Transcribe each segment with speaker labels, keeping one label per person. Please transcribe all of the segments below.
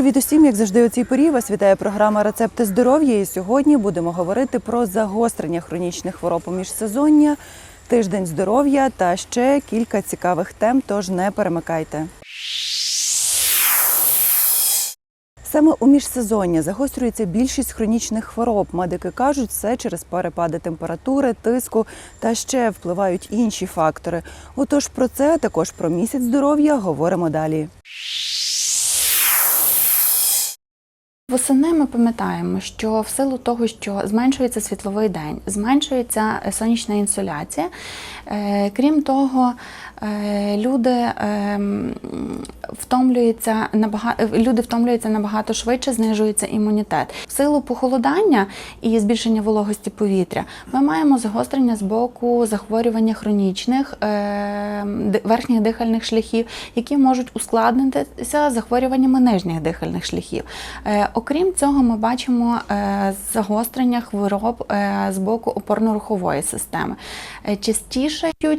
Speaker 1: привіт усім! Як завжди, у цій порі вас вітає програма Рецепти здоров'я. І сьогодні будемо говорити про загострення хронічних хвороб у міжсезоння, тиждень здоров'я та ще кілька цікавих тем. Тож не перемикайте. Саме у міжсезоння загострюється більшість хронічних хвороб. Медики кажуть, це через перепади температури, тиску та ще впливають інші фактори. Отож про це а також про місяць здоров'я говоримо далі.
Speaker 2: Восени ми пам'ятаємо, що в силу того, що зменшується світловий день, зменшується е, сонячна інсоляція. Е, Крім того, е, люди ем, втомлюються набагато люди втомлюються набагато швидше, знижується імунітет. В силу похолодання і збільшення вологості повітря ми маємо загострення з боку захворювання хронічних верхніх дихальних шляхів, які можуть ускладнитися захворюваннями нижніх дихальних шляхів. Е, Окрім цього, ми бачимо е, загострення хвороб е, з боку опорно-рухової системи. Е, Частіше е,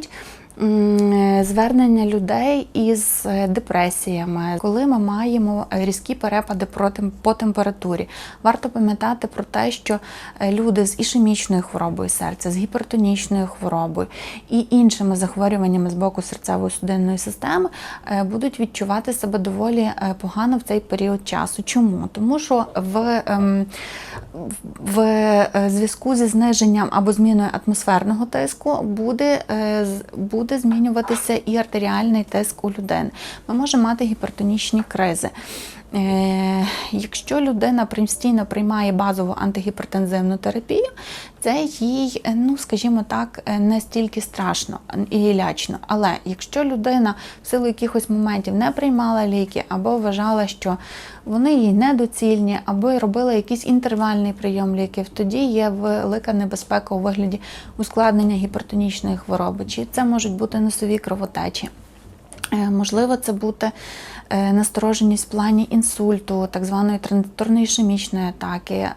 Speaker 2: звернення людей із е, депресіями, коли ми маємо е, різкі перепади по температурі. Варто пам'ятати про те, що е, люди з ішемічною хворобою серця, з гіпертонічною хворобою і іншими захворюваннями з боку серцево-судинної системи е, будуть відчувати себе доволі е, погано в цей період часу. Чому? Тому що в, ем, в е, зв'язку зі зниженням або зміною атмосферного тиску буде, е, з- буде змінюватися і артеріальний тиск у людини. Ми можемо мати гіпертонічні кризи. Е, Якщо людина постійно приймає базову антигіпертензивну терапію, це їй, ну скажімо так, е, не стільки страшно і лячно. Але якщо людина в силу якихось моментів не приймала ліки або вважала, що вони їй недоцільні, або робила якийсь інтервальний прийом ліків, тоді є велика небезпека у вигляді ускладнення гіпертонічної хвороби. Чи це можуть бути носові кровотечі? Е, Можливо, це бути е, настороженість в плані інсульту, так званої транзиторної ішемічної атаки, е,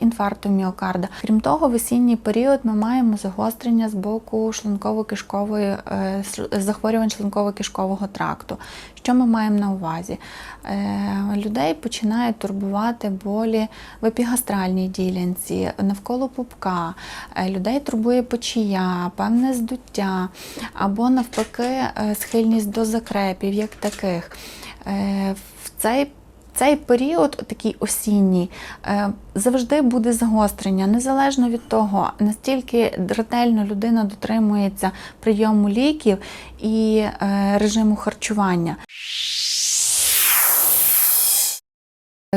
Speaker 2: інфаркту міокарда. Крім того, в осінній період ми маємо загострення з боку шлунково-кишкової е, захворювань шлунково-кишкового тракту. Що ми маємо на увазі? Е, Людей починають турбувати болі в епігастральній ділянці, навколо пупка, Е, людей турбує печія, певне здуття, або навпаки е, схильність до закрепів, як таких. Е, В цей цей період, такий осінній, е, завжди буде загострення, незалежно від того, настільки ретельно людина дотримується прийому ліків і е, режиму харчування.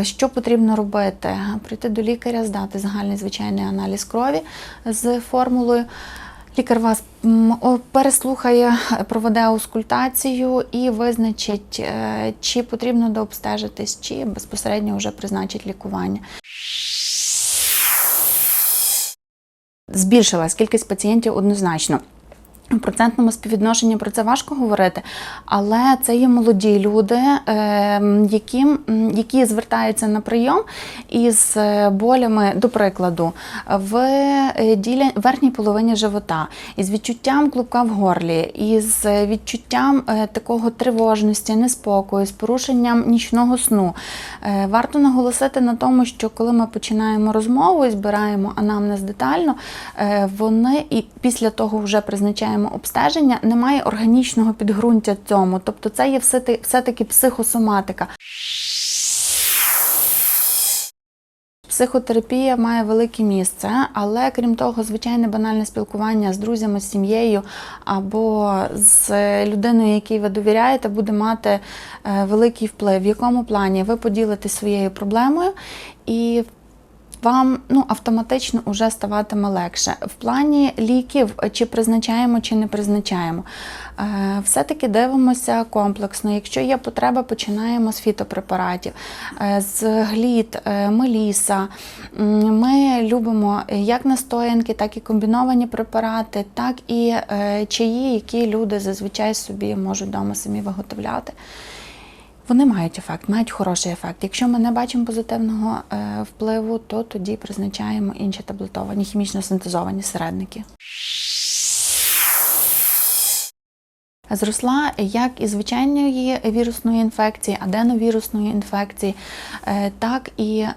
Speaker 2: Що потрібно робити? Прийти до лікаря, здати загальний звичайний аналіз крові з формулою. Лікар вас переслухає, проведе аускультацію і визначить, е, чи потрібно дообстежитись, чи безпосередньо вже призначить лікування. Збільшилась кількість пацієнтів однозначно. У процентному співвідношенні про це важко говорити, але це є молоді люди, е, яким, м, які звертаються на прийом із е, болями, до прикладу, в е, діля... верхній половині живота, із відчуттям клубка в горлі, із е, відчуттям такого тривожності, неспокою, з порушенням нічного сну. Варто наголосити на тому, що коли ми починаємо розмову і збираємо анамнез детально, вони і після того вже призначаємо обстеження, немає органічного підґрунтя цьому. Тобто це є все-таки психосоматика. Психотерапія має велике місце, але крім того, звичайне банальне спілкування з друзями, з сім'єю або з людиною, якій ви довіряєте, буде мати е, великий вплив. В якому плані ви поділитесь своєю проблемою і вам ну, автоматично вже ставатиме легше. В плані ліків, чи призначаємо, чи не призначаємо, е, все-таки дивимося комплексно. Якщо є потреба, починаємо з фітопрепаратів, е, з глід, е, меліса. Ми любимо як настоянки, так і комбіновані препарати, так і чаї, які люди зазвичай собі можуть вдома самі виготовляти. Вони мають ефект, мають хороший ефект. Якщо ми не бачимо позитивного е, впливу, то тоді призначаємо інші таблетовані, хімічно синтезовані середники. Зросла як і звичайної вірусної інфекції, аденовірусної інфекції, е, так і е,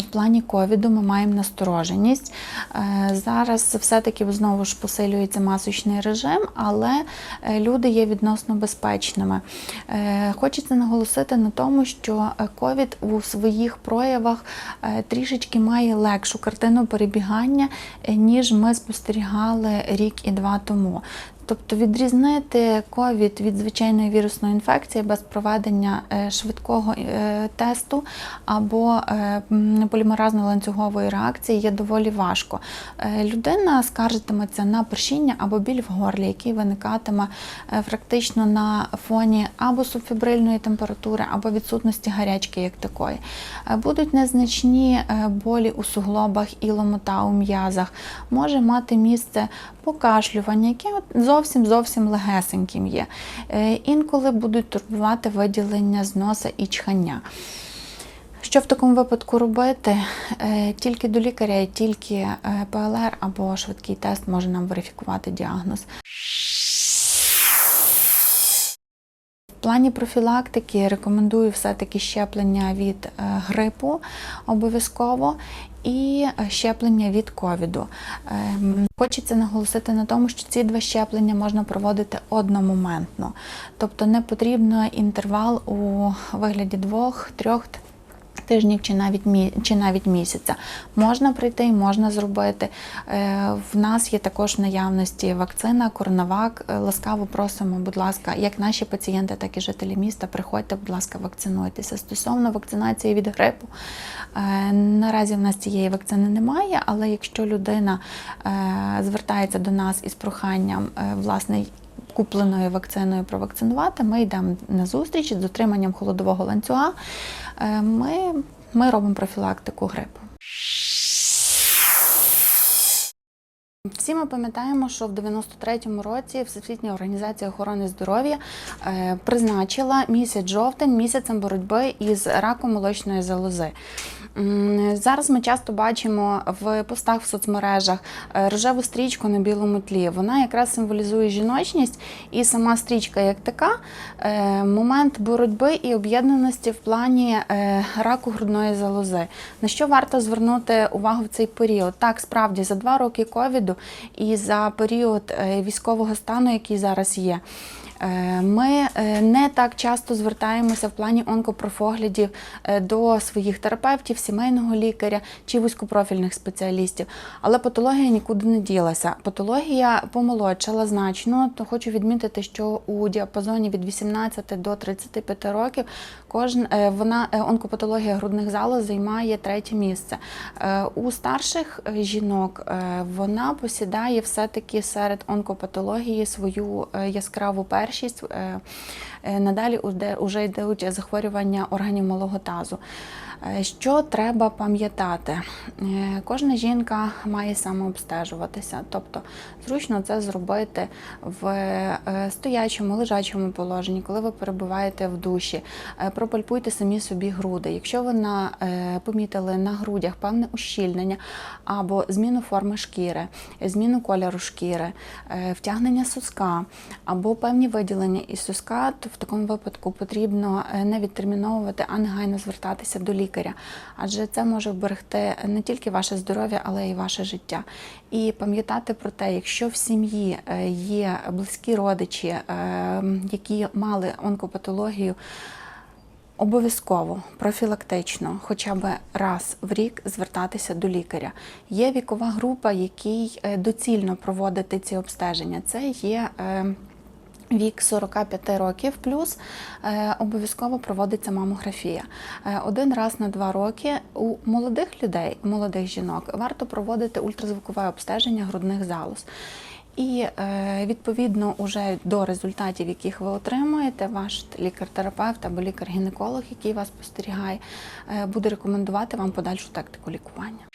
Speaker 2: в плані ковіду ми маємо настороженість. Е, Зараз все-таки знову ж посилюється масочний режим, але люди є відносно безпечними. Хочеться наголосити на тому, що ковід у своїх проявах трішечки має легшу картину перебігання, ніж ми спостерігали рік і два тому. Тобто відрізнити ковід від звичайної вірусної інфекції без проведення е, швидкого е, тесту або е, полімеразно-ланцюгової реакції є доволі важко. Людина скаржитиметься на першіння або біль в горлі, який виникатиме практично на фоні або субфібрильної температури, або відсутності гарячки як такої. Будуть незначні болі у суглобах і ломота у м'язах. Може мати місце покашлювання, яке от зовсім зовсім легесеньким є. Е, Інколи будуть турбувати виділення з носа і чхання. Що в такому випадку робити? Е, Тільки до лікаря, і тільки е, ПЛР або швидкий тест може нам верифікувати діагноз. Плані профілактики рекомендую все-таки щеплення від е, грипу обов'язково і е, щеплення від ковіду. Ем, Хочеться наголосити на тому, що ці два щеплення можна проводити одномоментно, тобто не потрібно інтервал у вигляді двох-трьох тижнів чи навіть чи навіть місяця. Можна прийти можна зробити. Е, В нас є також наявності вакцина, коронавак. Е, Ласкаво просимо, будь ласка, як наші пацієнти, так і жителі міста. Приходьте, будь ласка, вакцинуйтеся. Стосовно вакцинації від грипу, е, наразі в нас цієї вакцини немає, але якщо людина звертається до нас із проханням власне купленою вакциною провакцинувати, ми йдемо на зустріч з дотриманням холодового ланцюга. Е, Ми, ми робимо профілактику грипу. Всі ми пам'ятаємо, що в 93-му році Всесвітня організація охорони здоров'я е, призначила місяць жовтень місяцем боротьби із раком молочної залози. Зараз ми часто бачимо в постах в соцмережах е, рожеву стрічку на білому тлі. Вона якраз символізує жіночність, і сама стрічка як така е, момент боротьби і об'єднаності в плані е, раку грудної залози. На що варто звернути увагу в цей період? Так, справді за два роки ковіду і за період військового стану, який зараз є. Е, Ми е, не так часто звертаємося в плані онкопрофоглядів е, до своїх терапевтів, сімейного лікаря чи вузькопрофільних спеціалістів. Але патологія нікуди не ділася. Патологія помолодшала значно, то хочу відмітити, що у діапазоні від 18 до 35 років кожен вона онкопатологія грудних залоз займає третє місце. У старших жінок вона посідає все-таки серед онкопатології свою яскраву першість. Е, е, Надалі вже йдуть захворювання органів малого тазу. Е, Що треба пам'ятати? Е, Кожна жінка має самообстежуватися, тобто зручно це зробити в е, стоячому, лежачому положенні, коли ви перебуваєте в душі. Пропальпуйте самі собі груди. Якщо ви на, помітили на грудях певне ущільнення або зміну форми шкіри, зміну кольору шкіри, втягнення соска або певні виділення із соска, то в такому випадку потрібно не відтерміновувати, а негайно звертатися до лікаря, адже це може вберегти не тільки ваше здоров'я, але й ваше життя. І пам'ятати про те, якщо в сім'ї е, є близькі родичі, е, які мали онкопатологію, Обов'язково профілактично, хоча б раз в рік звертатися до лікаря. Є вікова група, якій е, доцільно проводити ці обстеження. Це є Вік 45 років плюс е, обов'язково проводиться мамографія. Е, один раз на два роки у молодих людей, молодих жінок, варто проводити ультразвукове обстеження грудних залоз. І е, відповідно уже до результатів, яких ви отримуєте, ваш лікар-терапевт або лікар-гінеколог, який вас спостерігає, буде рекомендувати вам подальшу тактику лікування.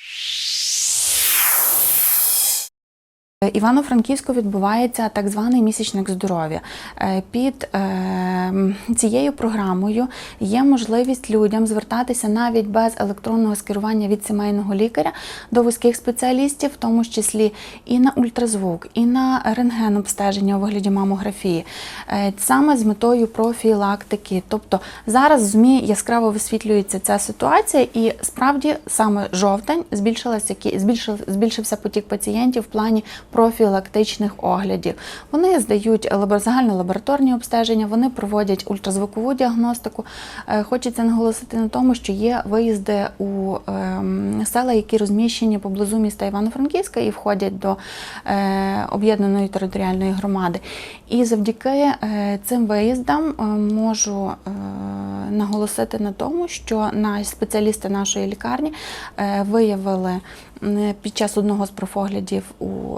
Speaker 2: Івано-Франківську відбувається так званий місячник здоров'я. Е, Під е, цією програмою є можливість людям звертатися навіть без електронного скерування від сімейного лікаря до вузьких спеціалістів, в тому числі і на ультразвук, і на рентген обстеження у вигляді мамографії, Е, саме з метою профілактики. Тобто зараз в ЗМІ яскраво висвітлюється ця ситуація, і справді саме жовтень збільшився потік пацієнтів в плані профілактичних оглядів. Вони здають лабор- загальнолабораторні обстеження, вони проводять ультразвукову діагностику. Е, Хочеться наголосити на тому, що є виїзди у ем, села, які розміщені поблизу міста Івано-Франківська і входять до е, об'єднаної територіальної громади. І завдяки е, цим виїздам можу наголосити на тому, що наші спеціалісти нашої лікарні виявили під час одного з профоглядів у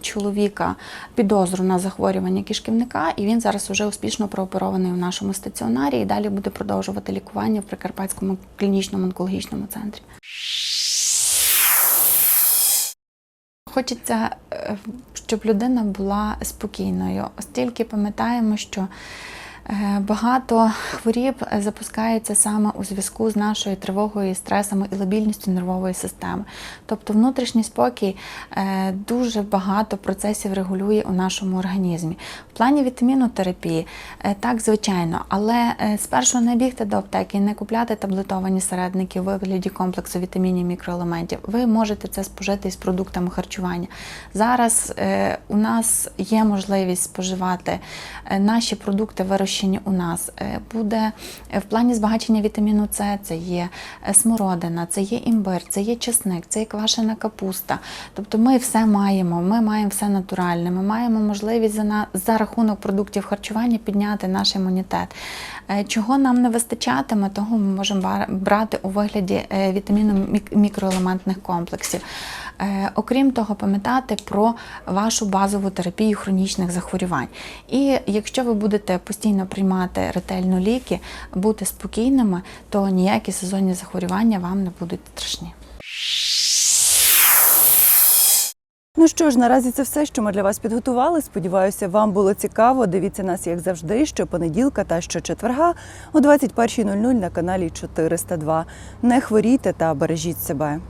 Speaker 2: чоловіка підозру на захворювання кишківника, і він зараз вже успішно прооперований в нашому стаціонарі і далі буде продовжувати лікування в Прикарпатському клінічному онкологічному центрі. Хочеться, е, щоб людина була спокійною, оскільки пам'ятаємо, що багато хворіб запускаються саме у зв'язку з нашою тривогою, стресами і лабільністю нервової системи. Тобто внутрішній спокій е, дуже багато процесів регулює у нашому організмі. В плані вітамінотерапії, е, так, звичайно, але е, спершу не бігти до аптеки не купляти таблетовані середники у вигляді комплексу вітамінів і мікроелементів. Ви можете це спожити із продуктами харчування. Зараз е, у нас є можливість споживати е, наші продукти, вирощені у нас. Е, буде е, в плані збагачення вітаміну С, це є е, смородина, це є імбир, це є чесник, це є квашена капуста. Тобто ми все маємо, ми маємо все натуральне, ми маємо можливість за, за рахунок продуктів харчування підняти наш імунітет. Чого нам не вистачатиме, того ми можемо брати у вигляді е, вітамінно-мікроелементних комплексів. Е, Окрім того, пам'ятати про вашу базову терапію хронічних захворювань. І якщо ви будете постійно приймати ретельно ліки, бути спокійними, то ніякі сезонні захворювання вам не будуть страшні.
Speaker 1: Ну що ж, наразі це все, що ми для вас підготували. Сподіваюся, вам було цікаво. Дивіться нас, як завжди, щопонеділка та щочетверга о 21.00 на каналі 402. Не хворійте та бережіть себе.